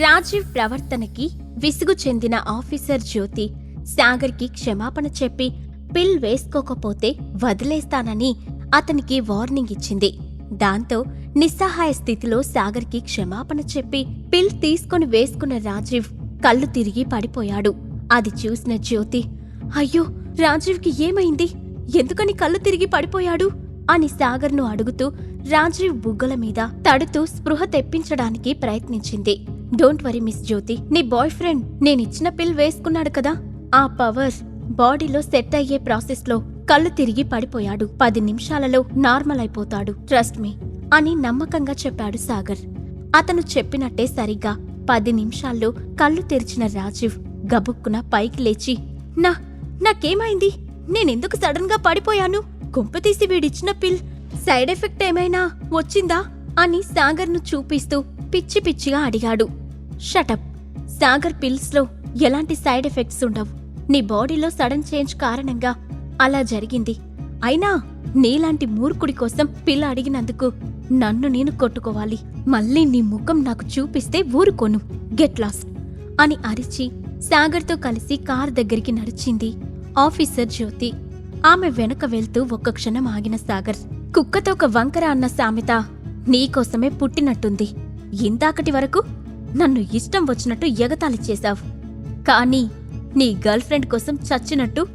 రాజీవ్ ప్రవర్తనకి విసుగు చెందిన ఆఫీసర్ జ్యోతి సాగర్కి క్షమాపణ చెప్పి పిల్ వేసుకోకపోతే వదిలేస్తానని అతనికి వార్నింగ్ ఇచ్చింది. దాంతో నిస్సహాయ స్థితిలో సాగర్కి క్షమాపణ చెప్పి పిల్ తీసుకొని వేసుకున్న రాజీవ్ కళ్ళు తిరిగి పడిపోయాడు. అది చూసిన జ్యోతి అయ్యో రాజీవ్కి ఏమైంది? ఎందుకని కళ్ళు తిరిగి పడిపోయాడు? అని సాగర్ను అడుగుతూ రాజీవ్ బుగ్గల మీద తడుతూ స్పృహ తెప్పించడానికి ప్రయత్నించింది. Don't worry miss Jyoti. నీ బాయ్ ఫ్రెండ్ నేనిచ్చిన పిల్ వేసుకున్నాడు కదా. ఆ పవర్ బాడీలో సెట్ అయ్యే ప్రాసెస్లో కళ్ళు తిరిగి పడిపోయాడు. పది నిమిషాలలో నార్మల్ అయిపోతాడు. ట్రస్ట్ మీ అని నమ్మకంగా చెప్పాడు సాగర్. అతను చెప్పినట్టే సరిగ్గా పది నిమిషాల్లో కళ్ళు తెరిచిన రాజీవ్ గబుక్కున పైకి లేచి నా నాకేమైంది? నేనెందుకు సడన్గా పడిపోయాను కుంపతీసి వీడిచ్చిన పిల్ సైడ్ ఎఫెక్ట్ ఏమైనా వచ్చిందా అని సాగర్ను చూపిస్తూ పిచ్చి పిచ్చిగా అడిగాడు. షటప్ సాగర్ పిల్స్లో ఎలాంటి సైడ్ ఎఫెక్ట్స్ ఉండవు. నీ బాడీలో సడన్ చేంజ్ కారణంగా అలా జరిగింది. అయినా నీలాంటి మూర్ఖుడి కోసం పిల్ల అడిగినందుకు నన్ను నేను కొట్టుకోవాలి. మళ్ళీ నీ ముఖం నాకు చూపిస్తే ఊరుకోను. గెట్ లాస్ట్ అని అరిచి సాగర్తో కలిసి కార్ దగ్గరికి నడిచింది ఆఫీసర్ జ్యోతి. ఆమె వెనక వెళ్తూ ఒక్క క్షణం ఆగిన సాగర్. కుక్కతో ఒక వంకర అన్న సామెత నీకోసమే పుట్టినట్టుంది. ఇందాకటి వరకు నన్ను ఇష్టం వచ్చినట్టు ఎగతాళి చేశావు. కానీ నీ గర్ల్ ఫ్రెండ్ కోసం చచ్చినట్టు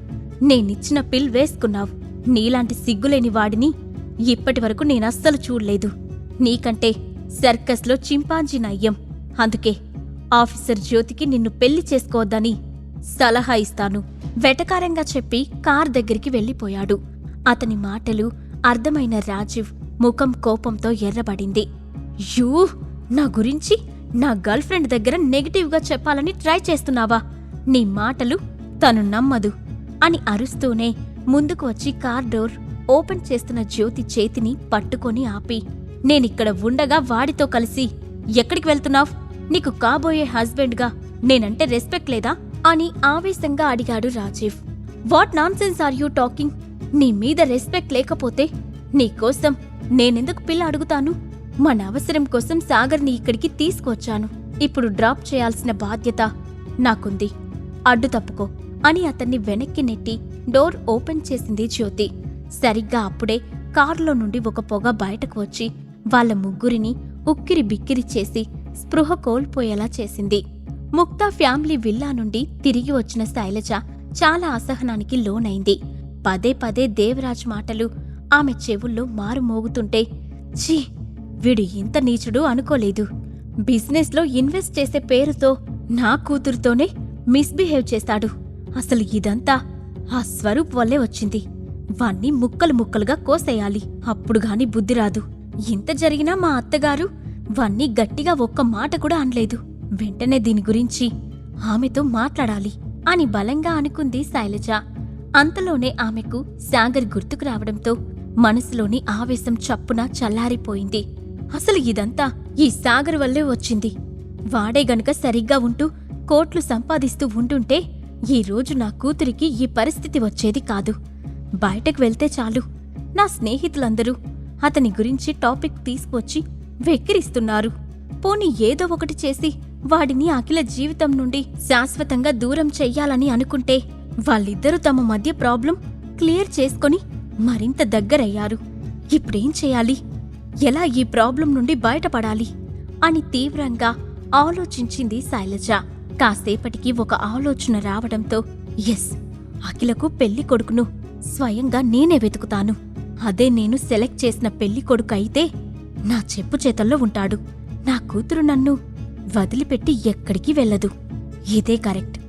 నేనిచ్చిన పిల్ వేసుకున్నావు. నీలాంటి సిగ్గులేని వాడిని ఇప్పటి వరకు నేనస్సలు చూడలేదు. నీకంటే సర్కస్లో చింపాంజీ నయ్యం. అందుకే ఆఫీసర్ జ్యోతికి నిన్ను పెళ్ళి చేసుకోవద్దని సలహా ఇస్తాను. వెటకారంగా చెప్పి కార్ దగ్గరికి వెళ్ళిపోయాడు. అతని మాటలు అర్థమైన రాజీవ్ ముఖం కోపంతో ఎర్రబడింది. యూ నా గురించి నా గర్ల్ ఫ్రెండ్ దగ్గర నెగిటివ్గా చెప్పాలని ట్రై చేస్తున్నావా? నీ మాటలు తను నమ్మదు అని అరుస్తూనే ముందుకు వచ్చి కార్ డోర్ ఓపెన్ చేస్తున్న జ్యోతి చేతిని పట్టుకొని ఆపి నేనిక్కడ ఉండగా వాడితో కలిసి ఎక్కడికి వెళ్తున్నావ్? నీకు కాబోయే హస్బెండ్గా నేనంటే రెస్పెక్ట్ లేదా? అని ఆవేశంగా అడిగాడు Rajeev. What nonsense are you talking? నీ మీద రెస్పెక్ట్ లేకపోతే నీకోసం నేనెందుకు పిల్ల అడుగుతాను? మన అవసరం కోసం సాగర్ని ఇక్కడికి తీసుకొచ్చాను. ఇప్పుడు డ్రాప్ చేయాల్సిన బాధ్యత నాకుంది. అడ్డు తప్పుకో అని అతన్ని వెనక్కి నెట్టి డోర్ ఓపెన్ చేసింది జ్యోతి. సరిగ్గా అప్పుడే కారులో నుండి ఒక పొగ బయటకు వచ్చి వాళ్ళ ముగ్గురిని ఉక్కిరి బిక్కిరి చేసి స్పృహ కోల్పోయేలా చేసింది. ముక్తా ఫ్యామిలీ విల్లా నుండి తిరిగి వచ్చిన శైలజ చాలా అసహనానికి లోనైంది. పదే పదే దేవరాజ్ మాటలు ఆమె చెవుల్లో మారుమోగుతుంటే ఛీ వీడు ఇంత నీచుడు అనుకోలేదు. బిజినెస్లో ఇన్వెస్ట్ చేసే పేరుతో నా కూతురుతోనే మిస్బిహేవ్ చేస్తాడు. అసలు ఇదంతా ఆ స్వరూప్ వల్లే వచ్చింది. వాణ్ణి ముక్కలు ముక్కలుగా కోసేయాలి. అప్పుడుగాని బుద్ధి రాదు. ఇంత జరిగినా మా అత్తగారు వాణ్ణి గట్టిగా ఒక్క మాట కూడా అనలేదు. వెంటనే దీని గురించి ఆమెతో మాట్లాడాలి అని బలంగా అనుకుంది శైలజ. అంతలోనే ఆమెకు సాగర్ గుర్తుకు రావడంతో మనసులోని ఆవేశం చప్పున చల్లారిపోయింది. అసలు ఇదంతా ఈ సాగర్ వల్లే వచ్చింది. వాడే గనుక సరిగ్గా ఉంటూ కోట్లు సంపాదిస్తూ ఉంటుంటే ఈ రోజు నా కూతురికి ఈ పరిస్థితి వచ్చేది కాదు. బయటకు వెళ్తే చాలు. నా స్నేహితులందరూ అతని గురించి టాపిక్ తీసుకొచ్చి వెక్కిరిస్తున్నారు. పోనీ ఏదో ఒకటి చేసి వాడిని అఖిల జీవితం నుండి శాశ్వతంగా దూరం చెయ్యాలని అనుకుంటే వాళ్ళిద్దరూ తమ మధ్య ప్రాబ్లం క్లియర్ చేసుకొని మరింత దగ్గరయ్యారు. ఇప్పుడేం చేయాలి? ఎలా ఈ ప్రాబ్లం నుండి బయటపడాలి? అని తీవ్రంగా ఆలోచించింది శైలజ. కాసేపటికి ఒక ఆలోచన రావడంతో ఎస్ అఖిలకు పెళ్ళి కొడుకును స్వయంగా నేనే వెతుకుతాను. అదే నేను సెలెక్ట్ చేసిన పెళ్ళి కొడుకు అయితే నా చెప్పు చేతల్లో ఉంటాడు. నా కూతురు నన్ను వదిలిపెట్టి ఎక్కడికి వెళ్ళదు. ఇదే కరెక్ట్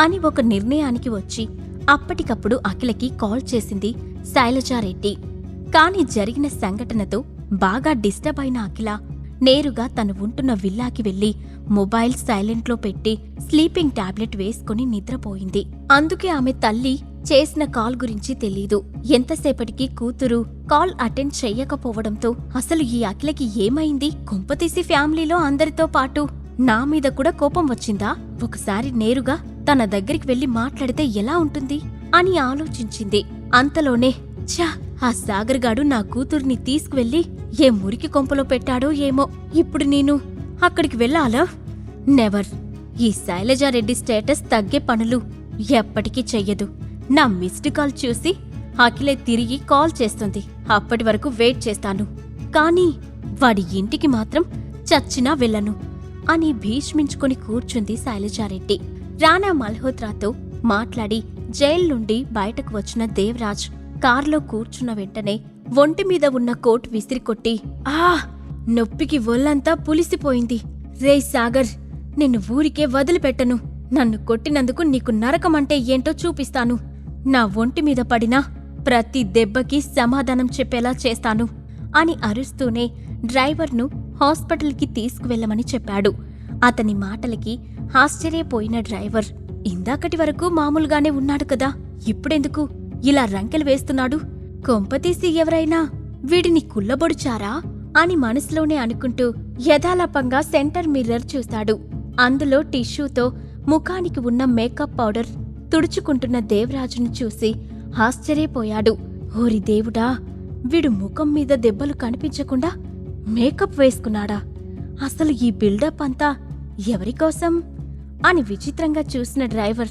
అని ఒక నిర్ణయానికి వచ్చి అప్పటికప్పుడు అఖిలకి కాల్ చేసింది శైలజారెడ్డి. కాని జరిగిన సంఘటనతో బాగా డిస్టర్బ్ అయిన అఖిల నేరుగా తను ఉంటున్న విల్లాకి వెళ్ళి మొబైల్ సైలెంట్లో పెట్టి స్లీపింగ్ టాబ్లెట్ వేసుకుని నిద్రపోయింది. అందుకే ఆమె తల్లి చేసిన కాల్ గురించి తెలీదు. ఎంతసేపటికి కూతురు కాల్ అటెండ్ చెయ్యకపోవడంతో అసలు ఈ అఖిలకి ఏమైంది? కుంపతీసి ఫ్యామిలీలో అందరితో పాటు నా మీద కూడా కోపం వచ్చిందా? ఒకసారి నేరుగా తన దగ్గరికి వెళ్ళి మాట్లాడితే ఎలా ఉంటుంది? అని ఆలోచించింది. అంతలోనే ఛా ఆ సాగర్గాడు నా కూతుర్ని తీసుకువెళ్ళి ఏ మురికి కొంపలో పెట్టాడో ఏమో ఇప్పుడు నేను అక్కడికి వెళ్ళాలా? నెవర్ ఈ శైలజారెడ్డి స్టేటస్ తగ్గే పనులు ఎప్పటికీ చెయ్యదు. నా మిస్డ్ కాల్ చూసి అఖిలే తిరిగి కాల్ చేస్తుంది. అప్పటి వరకు వెయిట్ చేస్తాను. కానీ వాడి ఇంటికి మాత్రం చచ్చినా వెళ్ళను అని భీష్మించుకుని కూర్చుంది శైలజారెడ్డి. రానా మల్హోత్రాతో మాట్లాడి జైలు నుండి బయటకు వచ్చిన దేవరాజ్ కారులో కూర్చున్న వెంటనే ఒంటి మీద ఉన్న కోట్ విసిరికొట్టి ఆ నొప్పికి ఒళ్ళంతా పులిసిపోయింది. రే సాగర్ నిన్ను ఊరికే వదిలిపెట్టను. నన్ను కొట్టినందుకు నీకు నరకమంటే ఏంటో చూపిస్తాను. నా ఒంటి మీద పడినా ప్రతి దెబ్బకి సమాధానం చెప్పేలా చేస్తాను అని అరుస్తూనే డ్రైవర్ను హాస్పిటల్కి తీసుకువెళ్ళమని చెప్పాడు. అతని మాటలకి ఆశ్చర్యపోయిన డ్రైవర్. ఇందాకటి వరకు మామూలుగానే ఉన్నాడు కదా ఇప్పుడెందుకు? ఇలా రంకెలు వేస్తున్నాడు? కొంపతీసి ఎవరైనా వీడిని కుల్లబొడిచారా అని మనసులోనే అనుకుంటూ యథాలాపంగా సెంటర్ మిర్రర్ చూశాడు అందులో టిష్యూతో ముఖానికి ఉన్న మేకప్ పౌడర్ తుడుచుకుంటున్న దేవరాజును చూసి ఆశ్చర్యపోయాడు. ఓరి దేవుడా వీడు ముఖం మీద దెబ్బలు కనిపించకుండా మేకప్ వేసుకున్నాడా? అసలు ఈ బిల్డప్ అంతా ఎవరికోసం? అని విచిత్రంగా చూసిన డ్రైవర్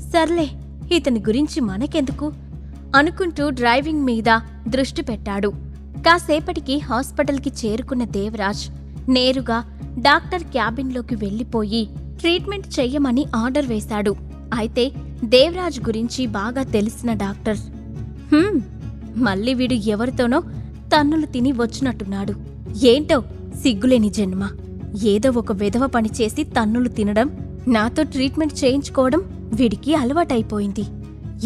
సర్లే ఇతని గురించి మనకెందుకు? అనుకుంటూ డ్రైవింగ్ మీద దృష్టి పెట్టాడు. కాసేపటికి హాస్పిటల్కి చేరుకున్న దేవరాజ్ నేరుగా డాక్టర్ క్యాబిన్లోకి వెళ్ళిపోయి ట్రీట్మెంట్ చెయ్యమని ఆర్డర్ వేశాడు. అయితే దేవరాజ్ గురించి బాగా తెలిసిన డాక్టర్ "హ్మ్, మళ్ళీ వీడు ఎవరితోనో తన్నులు తిని వచ్చినట్టున్నాడు. ఏంటో సిగ్గులేని జన్మ. ఏదో ఒక విధవ పని చేసి తన్నులు తినడం నాతో ట్రీట్మెంట్ చేయించుకోవడం వీడికి అలవాటైపోయింది.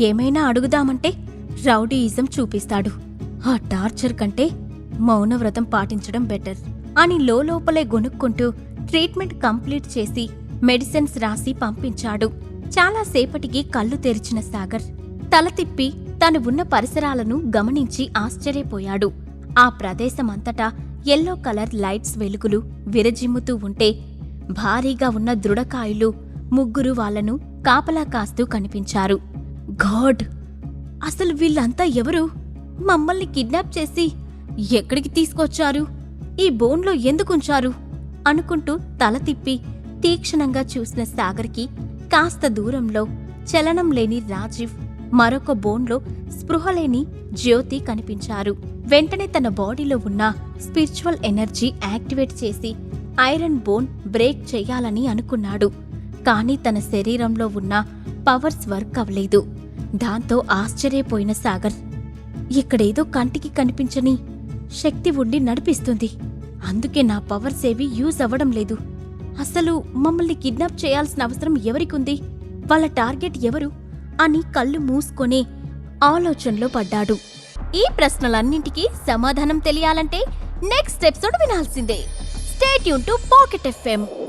ఏమైనా అడుగుదామంటే రౌడీయిజం చూపిస్తాడు. ఆ టార్చర్ కంటే మౌనవ్రతం పాటించడం బెటర్ అని లోపలే గొనుక్కుంటూ ట్రీట్మెంట్ కంప్లీట్ చేసి మెడిసిన్స్ రాసి పంపించాడు. చాలాసేపటికి కళ్ళు తెరిచిన సాగర్ తల తిప్పి తను ఉన్న పరిసరాలను గమనించి ఆశ్చర్యపోయాడు. ఆ ప్రదేశమంతటా ఎల్లో కలర్ లైట్స్ వెలుగులు విరజిమ్ముతూ ఉంటే భారీగా ఉన్న దృఢకాయులు ముగ్గురు వాళ్ళను కాపలా కాస్తూ కనిపించారు. గాడ్! అసలు వీళ్ళంతా ఎవరు? మమ్మల్ని కిడ్నాప్ చేసి ఎక్కడికి తీసుకొచ్చారు? ఈ బోన్లో ఎందుకుంచారు? అనుకుంటూ తల తిప్పి తీక్షణంగా చూసిన సాగర్కి కాస్త దూరంలో చలనం లేని రాజీవ్ మరొక బోన్లో స్పృహలేని జ్యోతి కనిపించారు. వెంటనే తన బాడీలో ఉన్న స్పిరిచువల్ ఎనర్జీ యాక్టివేట్ చేసి ఐరన్ బోన్ బ్రేక్ చెయ్యాలని అనుకున్నాడు. కానీ తన శరీరంలో ఉన్న పవర్స్ వర్క్ అవ్వలేదు. దాంతో ఆశ్చర్యపోయిన సాగర్ ఇక్కడేదో కంటికి కనిపించని శక్తి ఉండి నడిపిస్తుంది. అందుకే నా పవర్స్ ఏవి యూజ్ అవ్వడం లేదు. అసలు మమ్మల్ని కిడ్నాప్ చేయాల్సిన అవసరం ఎవరికుంది? వాళ్ళ టార్గెట్ ఎవరు? అని కళ్ళు మూసుకొనే ఆలోచనలో పడ్డాడు. ఈ ప్రశ్నలన్నింటికీ సమాధానం తెలియాలంటే నెక్స్ట్ ఎపిసోడ్ వినాల్సిందే. stay tuned to Pocket FM.